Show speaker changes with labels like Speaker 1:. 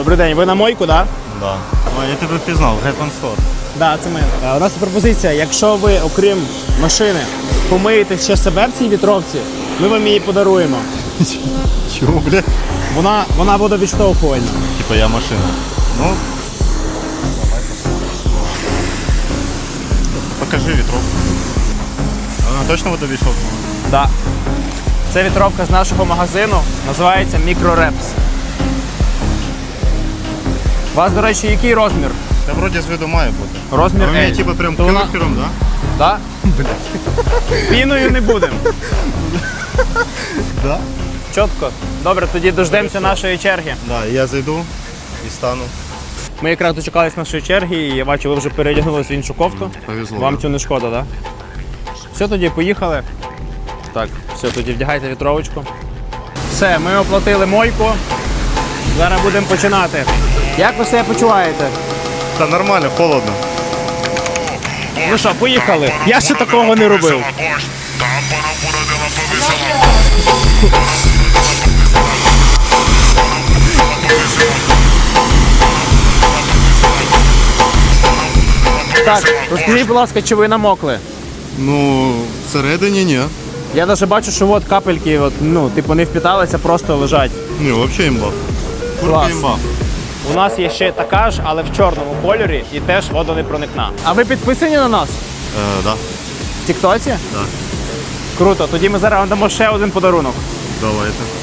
Speaker 1: Добрий день, ви на мойку, так?
Speaker 2: Да. О, я тебе впізнав, Гетман Стор.
Speaker 1: Да? Так, це ми. Е, У нас є пропозиція, якщо ви, окрім машини, помиєте ще себе в цій вітровці, ми вам її подаруємо.
Speaker 2: Чого, бля?
Speaker 1: Вона, вона водовідштовхувальна.
Speaker 2: Типа я машина. Ну. Покажи вітровку. Вона точно водовішов?
Speaker 1: Да. Це вітровка з нашого магазину, називається Мікрорепс. У вас, до речі, який розмір?
Speaker 2: Та вроді з виду має бути.
Speaker 1: Розмір
Speaker 2: А ви мені
Speaker 1: L.
Speaker 2: типа прям
Speaker 1: То вона-
Speaker 2: кілером, да?
Speaker 1: Да? Піною не будемо.
Speaker 2: Да.
Speaker 1: Чітко. Добре, тоді дождемося нашої черги.
Speaker 2: Да, я зайду і стану.
Speaker 1: Ми якраз дочекались нашої черги, і я бачу, ви вже переодягнулися в іншу кофту.
Speaker 2: Повезло.
Speaker 1: Вам цю не шкода, так? Да? Все, тоді поїхали. Так, все, тоді вдягайте вітровочку. Все, ми оплатили мойку. Зараз будемо починати. Як ви себе почуваєте?
Speaker 2: Та нормально, холодно.
Speaker 1: Ну що, поїхали. Я ще такого не робив. Так, розкажіть, будь ласка, чи ви намокли?
Speaker 2: Ну, всередині ні.
Speaker 1: Я навіть бачу, що от капельки, от, ну, типу, не впіталися, просто лежать.
Speaker 2: Ні, взагалі імба. Курка
Speaker 1: Клас.
Speaker 2: імба.
Speaker 1: У нас є ще така ж, але в чорному кольорі і теж водонепроникна. А ви підписані на нас?
Speaker 2: Е, да.
Speaker 1: В Тіктоці?
Speaker 2: Да.
Speaker 1: Круто. Тоді ми зараз вам дамо ще один подарунок.
Speaker 2: Давайте.